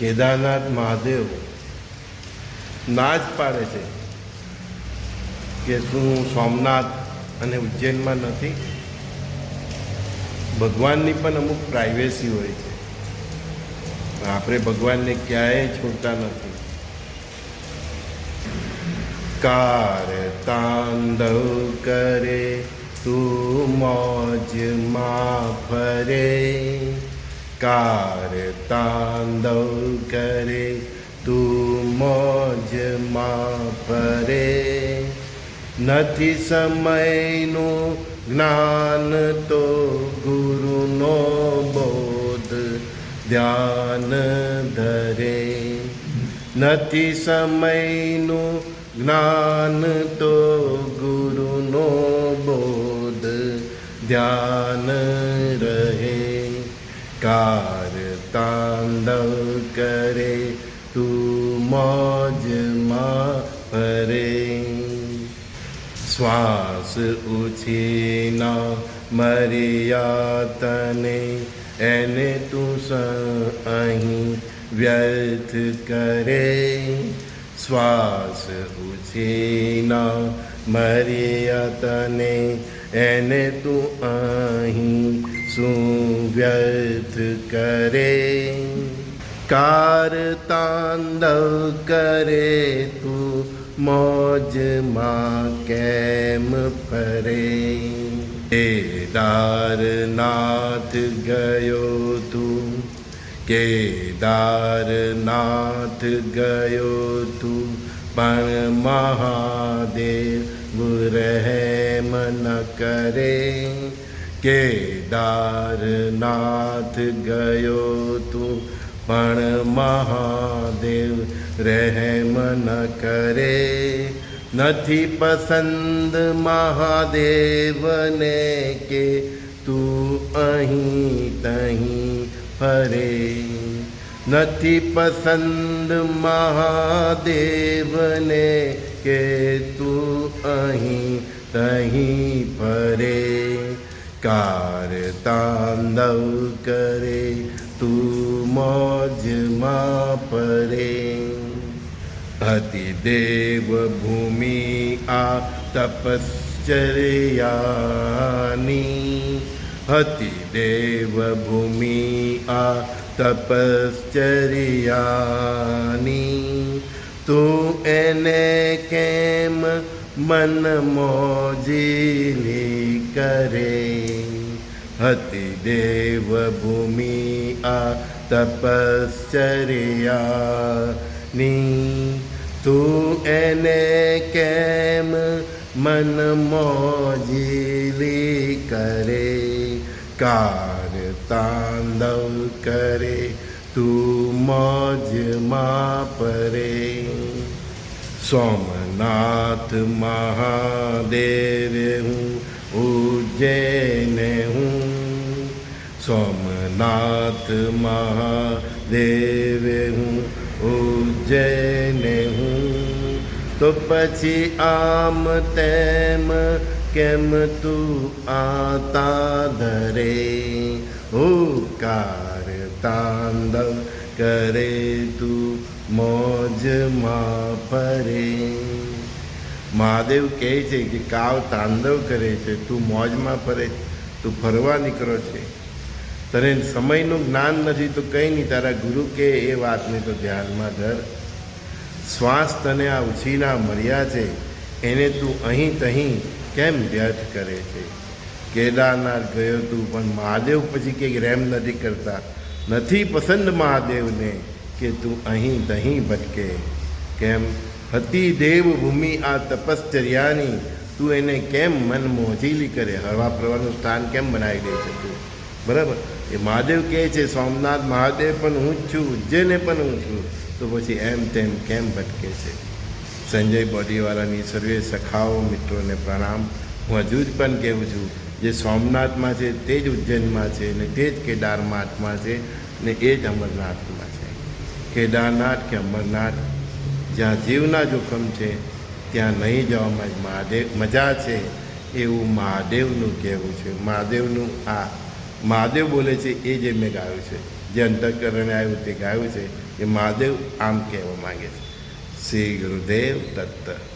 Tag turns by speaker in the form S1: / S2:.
S1: કેદારનાથ મહાદેવ ના પાડે છે કે શું સોમનાથ અને ઉજ્જૈનમાં નથી? ભગવાનની પણ અમુક પ્રાઇવેસી હોય છે. આપણે ભગવાનને ક્યાંય છોડતા નથી. કાર તાંડવ કરે, તું મોજમાં ફરે. કાર તાંડવ કરે તું મોજમાં ફરે નથી સમયનું જ્ઞાન તો ગુરુનો બોધ ધ્યાન ધરે નથી સમયનું જ્ઞાન તો ગુરુનો બોધ ધ્યાન રહે કાર તાંડવ કરે તું મોજમાં ફરે શ્વાસ ઉછીના મર્યા તને એને તું અહીં વ્યર્થ કરે શ્વાસ ઉછીના મર્યા તને એને તું અહીં શું વ્યર્થ કરે. કાર તાંડવ કરે તું મોજમાં કેમ ફરે? કેદારનાથ ગયો તું કેદારનાથ ગયો તું પણ મહાદેવ રહેમ ન કરે કેદારનાથ ગયો તું પણ મહાદેવ રહેમ ન કરે નથી પસંદ મહાદેવને કે તું અહીં તહીં ફરે નથી પસંદ મહાદેવને કે તું અહીં તહીં ફરે કાર તાંડવ કરે તું મોજમાં પરે હતી દેવ ભૂમિ આ તપશ્ચર્યાની હતી દેવભૂમિ આ તપશ્ચર્યાની તું એને કેમ મન મોજીલી કરે હતી દેવભૂમિ આ તપશ્ચર્યાની તું એને કેમ મન મોજીલી કરે કાર તાંડવ કરે તું મોજમાં પરે સોમનાથ મહાદેવ હું ઉજ્જૈન હું સોમનાથ મહાદેવ હું ઉજ્જૈન હું તો પછી આમ તેમ કેમ તું આતા ધરે? હુકાર તાંડવ કરે તું, મોજમાં ફરે. મહાદેવ કહે છે કે કાવ તાંડવ કરે છે, તું મોજમાં ફરે, તું ફરવા નીકળો છે. તને સમયનું જ્ઞાન નથી તો કંઈ નહીં, તારા ગુરુ કે એ વાતને તો ધ્યાનમાં ધર. શ્વાસ તને આ ઉછીના મળ્યા છે, એને તું અહીં તહીં કેમ વ્યર્થ કરે છે? કેદારનાથ ગયો તું, પણ મહાદેવ પછી કંઈક રેમ નથી કરતા. નથી પસંદ મહાદેવને કે તું અહીં તહીં ભટકે. કેમ? હતી દેવભૂમિ આ તપશ્ચર્યાની. તું એને કેમ મન મોજીલી કરે? હરવા ફરવાનું સ્થાન કેમ બનાવી દે છે તું? બરાબર? એ મહાદેવ કહે છે, સોમનાથ મહાદેવ પણ હું જ છું ઉજ્જૈને પણ હું છું. તો પછી એમ તેમ કેમ ભટકે છે? સંજય બોડીવાળાની સર્વે સખાઓ મિત્રોને પ્રણામ. હું હજુ જ પણ કહેવું છું, જે સોમનાથમાં છે તે જ ઉજ્જૈનમાં છે ને તે જ કેદારનાથમાં છે ને એ જ અમરનાથમાં છે. કેદારનાથ કે અમરનાથ, જ્યાં જીવના જોખમ છે, ત્યાં નહીં જવામાં જ મહાદેવ, મજા છે એવું મહાદેવનું કહેવું છે. મહાદેવનું આ, મહાદેવ બોલે છે એ જે મેં ગાયું છે. જે અંતઃકરણે આવ્યું તે ગાયું છે, એ મહાદેવ આમ કહેવા માગે છે. Senhor Deus, tá, tá.